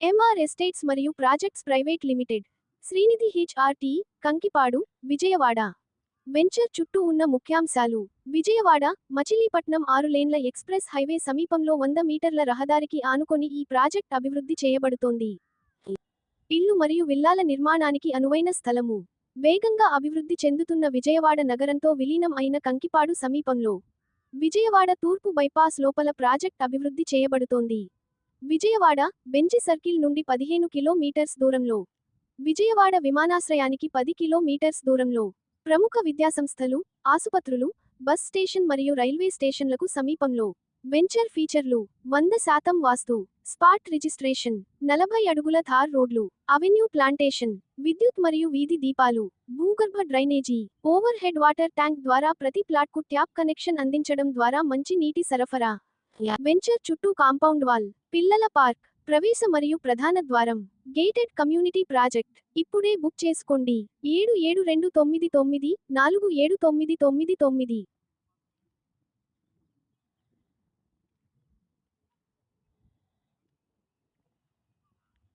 MR estates మరియు projects private limited. Srinidhi HRT Kankipadu Vijayawada. Venture చుట్టూ ఉన్న ముఖ్యాంశాలు. విజయవాడ మచిలీపట్నం ఆరు లేన్ల ఎక్స్ప్రెస్ హైవే సమీపంలో వంద మీటర్ల రహదారికి ఆనుకొని ఈ ప్రాజెక్ట్ అభివృద్ధి చేయబడుతోంది. ఇల్లు మరియు విల్లాల నిర్మాణానికి అనువైన స్థలము. వేగంగా అభివృద్ధి చెందుతున్న విజయవాడ నగరంతో విలీనం అయిన కంకిపాడు సమీపంలో. విజయవాడ తూర్పు బైపాస్ లోపల ప్రాజెక్ట్ అభివృద్ధి చేయబడుతోంది. విజయవాడ బెంచి సర్కిల్ నుండి పదిహేను కిలోమీటర్స్ దూరంలో. విజయవాడ విమానాశ్రయానికి పది కిలోమీటర్స్ దూరంలో. ప్రముఖ విద్యాసంస్థలు ఆసుపత్రులు బస్ స్టేషన్ మరియు రైల్వే స్టేషన్లకు సమీపంలో. వెంచర్ ఫీచర్లు వంద శాతం వాస్తు స్పాట్ రిజిస్ట్రేషన్ నలభై అడుగుల థార్ రోడ్లు అవెన్యూ ప్లాంటేషన్ విద్యుత్ మరియు వీధి దీపాలు భూగర్భ drainage overhead water tank ద్వారా ప్రతి ప్లాట్కు ట్యాప్ కనెక్షన్ అందించడం ద్వారా మంచి నీటి సరఫరా. వెంచర్ చుట్టూ కాంపౌండ్ వాల్ పిల్లల పార్క్ ప్రవేశ మరియు ప్రధాన ద్వారం గేటెడ్ కమ్యూనిటీ ప్రాజెక్ట్. ఇప్పుడే బుక్ చేసుకోండి. ఏడు ఏడు రెండు తొమ్మిది తొమ్మిది నాలుగు ఏడు తొమ్మిది తొమ్మిది తొమ్మిది.